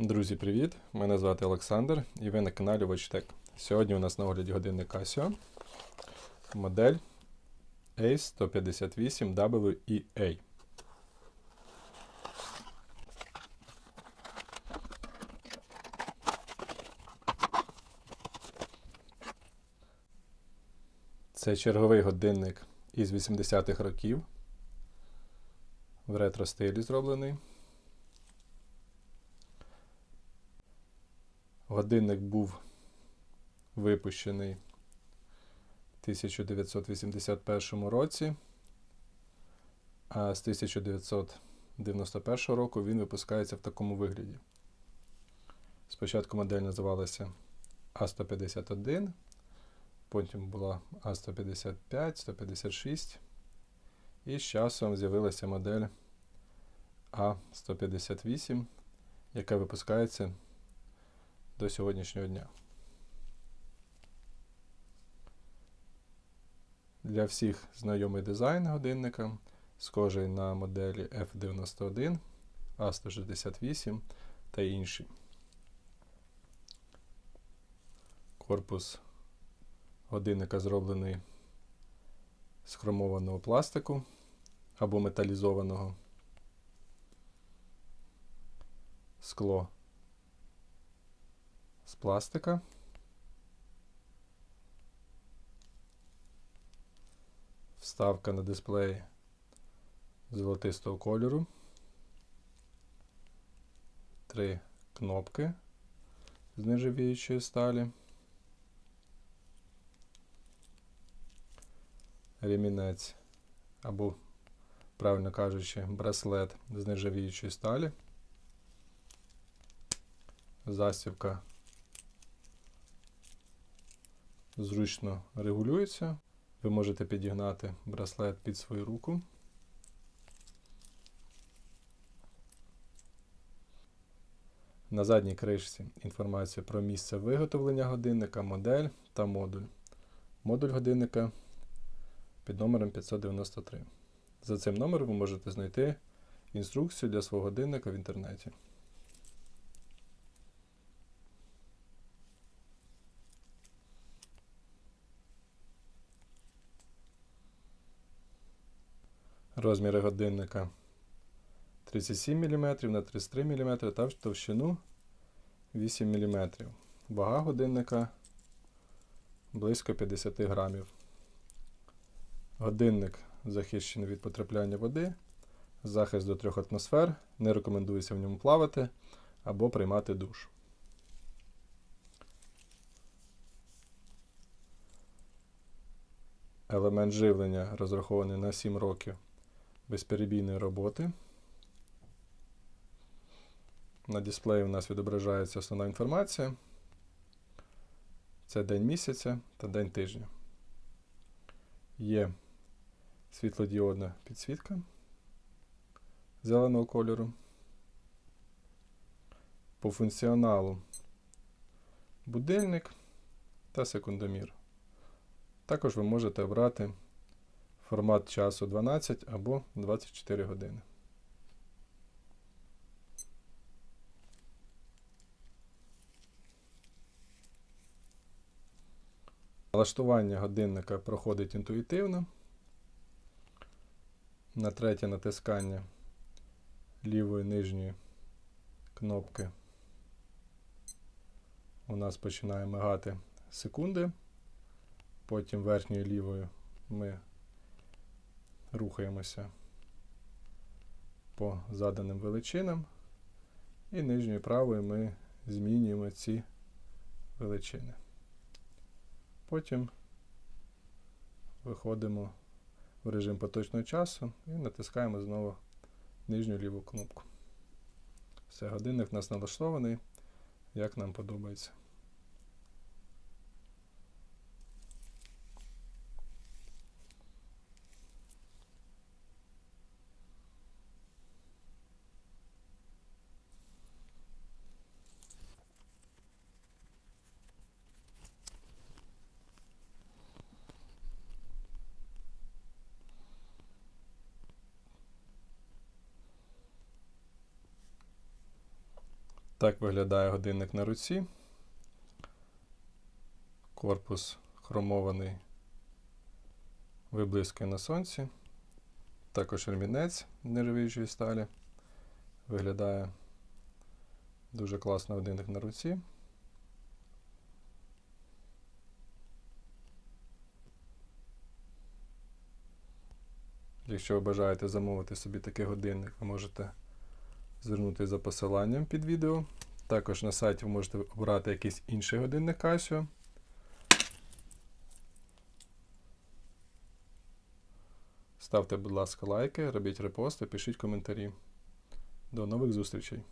Друзі, привіт! Мене звати Олександр і ви на каналі WatchTech. Сьогодні у нас на огляді годинник Casio, модель A158WEA. Це черговий годинник із 80-х років. В ретро стилі зроблений. Годинник був випущений в 1981 році, а з 1991 року він випускається в такому вигляді. Спочатку модель називалася А151, потім була А155, 156, і з часом з'явилася модель А158, яка випускається до сьогоднішнього дня. Для всіх знайомий дизайн годинника, схожий на моделі F91, A168 та інші. Корпус годинника зроблений з хромованого пластику або металізованого скло з пластика. Вставка на дисплей золотистого кольору. Три кнопки з нержавіючої сталі. Ремінець або, правильно кажучи, браслет з нержавіючої сталі. Застібка зручно регулюється. Ви можете підігнати браслет під свою руку. На задній кришці інформація про місце виготовлення годинника, модель та модуль. Модуль годинника під номером 593. За цим номером ви можете знайти інструкцію для свого годинника в інтернеті. Розміри годинника 37 мм на 33 мм та в товщину 8 мм. Вага годинника близько 50 грамів. Годинник захищений від потрапляння води, захист до 3 атмосфер, не рекомендується в ньому плавати або приймати душ. Елемент живлення розрахований на 7 років безперебійної роботи. На дисплеї у нас відображається основна інформація. Це день місяця та день тижня. Є світлодіодна підсвітка зеленого кольору. По функціоналу будильник та секундомір. Також ви можете обрати формат часу 12 або 24 години. Налаштування годинника проходить інтуїтивно. На третє натискання лівої нижньої кнопки у нас починає мигати секунди. Потім верхньою лівою ми рухаємося по заданим величинам, і нижньою правою ми змінюємо ці величини. Потім виходимо в режим поточного часу і натискаємо знову нижню ліву кнопку. Все, годинник у нас налаштований, як нам подобається. Так виглядає годинник на руці. Корпус хромований, виблискує на сонці. Також ремінець нержавіючої сталі. Виглядає дуже класно годинник на руці. Якщо ви бажаєте замовити собі такий годинник, ви можете звернутися за посиланням під відео. Також на сайті ви можете обрати якийсь інший годинник Casio. Ставте, будь ласка, лайки, робіть репости, пишіть коментарі. До нових зустрічей!